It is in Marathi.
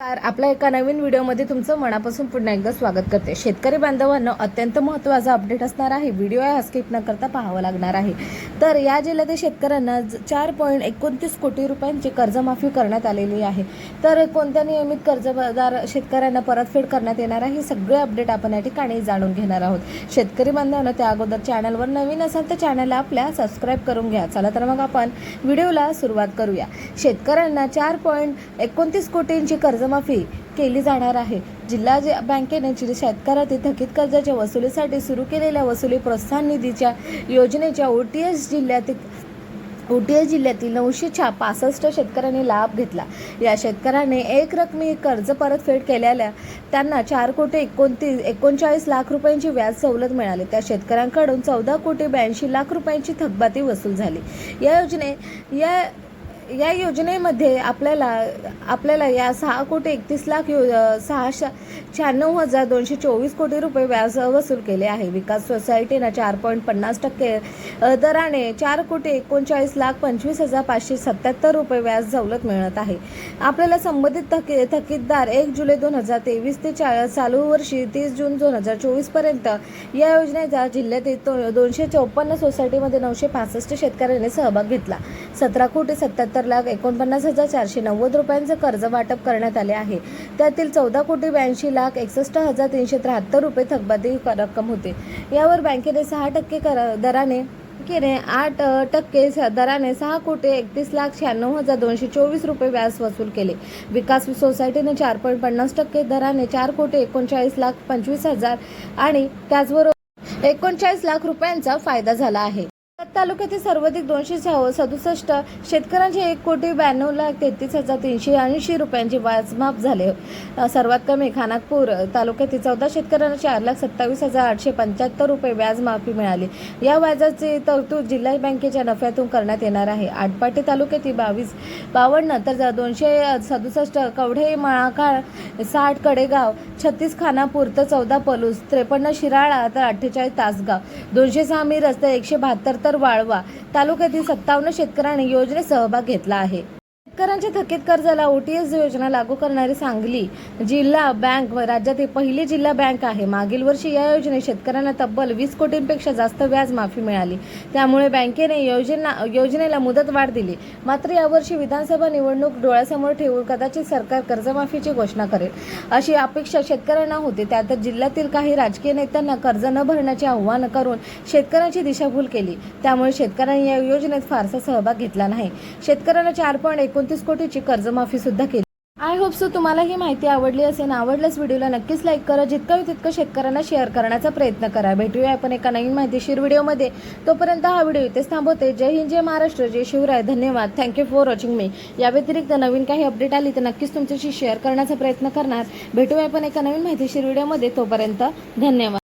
नमस्कार. आपल्या एका नवीन व्हिडिओमध्ये तुमचं मनापासून पुन्हा एकदा स्वागत करते. शेतकरी बांधवांना अत्यंत महत्त्वाचा अपडेट असणार आहे. व्हिडिओ हा स्किप न करता पाहावा लागणार आहे. तर या जिल्ह्यातील शेतकऱ्यांना ज- चार पॉईंट एकोणतीस कोटी रुपयांची कर्जमाफी करण्यात आलेली आहे. तर कोणत्या नियमित कर्जदार शेतकऱ्यांना परतफेड करण्यात येणार आहे हे सगळे अपडेट आपण या ठिकाणी जाणून घेणार आहोत. शेतकरी बांधवांना त्या अगोदर चॅनलवर नवीन असाल तर चॅनलला आपल्या सबस्क्राईब करून घ्या. चला तर मग आपण व्हिडिओला सुरुवात करूया. शेतकऱ्यांना चार पॉईंट एकोणतीस कोटींची कर्ज कर्जमाफी केली जाणार आहे. जिल्हा बँकेने शेतकऱ्यातील थकीत कर्जाच्या वसुलीसाठी सुरू केलेल्या वसुली प्रोत्साहन निधीच्या योजनेच्या ओ टी एस जिल्ह्यातील ओ टी एस जिल्ह्यातील नऊशे छा पासष्ट शेतकऱ्यांनी लाभ घेतला. या शेतकऱ्याने एक रकमी कर्ज परतफेड केलेल्या त्यांना चार कोटी एकोणतीस एकोणचाळीस लाख रुपयांची व्याज सवलत मिळाली. त्या शेतकऱ्यांकडून चौदा कोटी ब्याऐंशी लाख रुपयांची थकबाती वसूल झाली. या योजने या या योजनेमध्ये आपल्याला आपल्याला या सहा कोटी एकतीस लाख यो सहा शहाण्णव हजार दोनशे चोवीस कोटी रुपये व्याज वसूल केले आहे. विकास सोसायटीनं चार पॉईंट पन्नास टक्के दराने चार कोटी एकोणचाळीस लाख पंचवीस हजार पाचशे सत्याहत्तर रुपये व्याज सवलत मिळत आहे. आपल्याला संबंधित थकी थकीतदार एक जुलै दोन हजार तेवीस ते चा चालू वर्षी तीस जून दोन हजार चोवीसपर्यंत या योजनेचा जिल्ह्यातील तो- दोनशे चौपन्न सोसायटीमध्ये नऊशे पासष्ट शेतकऱ्यांनी सहभाग घेतला. सतरा कोटी सत्याहत्तर लाख एकोणपन्नास हजार चारशे नव्वद रुपयांचं कर्ज वाटप करण्यात आले आहे. त्यातील चौदा कोटी ब्याऐंशी लाख एकसष्ट हजार तीनशे त्र्याहत्तर रुपये थकबादी रक्कम होते. यावर बँकेने सहा टक्के कर दराने बँकेने आठ टक्के स- दराने सहा कोटी एकतीस लाख शहाण्णव हजार दोनशे चोवीस रुपये व्याज वसूल केले. विकास सोसायटीने चार पॉईंट पन्नास टक्के दराने चार कोटी एकोणचाळीस लाख पंचवीस हजार आणि त्याचबरोबर एकोणचाळीस लाख रुपयांचा फायदा झाला आहे. तालुक्यातील सर्वाधिक दोनशे सह- सदुसष्ट शेतकऱ्यांचे एक कोटी ब्याण्णव लाख तेहतीस हजार तीनशे ऐंशी रुपयांचे वाजमाप झाले. सर्वात कमी खानापूर तालुक्यातील चौदा शेतकऱ्यांना चार लाख सत्तावीस हजार आठशे पंच्याहत्तर रुपये व्याजमाफी मिळाली. या व्याजाची तरतूद जिल्हा बँकेच्या नफ्यातून करण्यात येणार आहे. आटपाटी तालुक्यातील बावीस बावन्न तर दोनशे सदुसष्ट कवढे माळाकाळ साठ कडेगाव छत्तीस खानापूर तर चौदा पलूस त्रेपन्न शिराळा तर अठ्ठेचाळीस तासगाव दोनशे सहा मिरज तर एकशे बहात्तर तर वाळवा. तालुक्यातील सत्तावन्न शेतकऱ्यांनी योजनेत सहभाग घेतला आहे. शेतकऱ्यांच्या थकीत कर्जाला ओटीएस योजना लागू करणारी सांगली जिल्हा बँक व राज्यातील पहिली जिल्हा बँक आहे. मागील वर्षी या योजनेत शेतकऱ्यांना तब्बल वीस कोटींपेक्षा जास्त व्याज माफी मिळाली. त्यामुळे बँकेने योजना योजनेला मुदत वाढ दिली. मात्र यावर्षी विधानसभा निवडणूक डोळ्यासमोर ठेवून कदाचित सरकार कर्जमाफीची घोषणा करेल. अशी अपेक्षा शेतकऱ्यांना होती. त्यातच जिल्ह्यातील काही राजकीय नेत्यांना कर्ज न भरण्याचे आव्हान करून शेतकऱ्यांची दिशाभूल केली. त्यामुळे शेतकऱ्यांनी या योजनेत फारसा सहभाग घेतला नाही. शेतकऱ्यांना चार पॉईंट एकोणतीस कोटीची कर्जमाफी सुद्धा केली. आय होप सो तुम्हाला ही माहिती आवडली असेल. आवडल्यास व्हिडिओला नक्कीच लाईक करा. जितकं होईल तितकं शेतकऱ्यांना शेअर करण्याचा प्रयत्न करा. भेटूया आपण एका नवीन माहितीशीर व्हिडिओमध्ये. तोपर्यंत हा व्हिडिओ इथेच थांबवते. जय हिंद जय महाराष्ट्र जय शिवराय. धन्यवाद. थँक्यू फॉर वॉचिंग मी या व्यतिरिक्त नवीन काही अपडेट आली तर नक्कीच तुमच्याशी शेअर करण्याचा प्रयत्न करणार. भेटूया आपण एका नवीन माहितीशीर व्हिडिओमध्ये. तोपर्यंत धन्यवाद.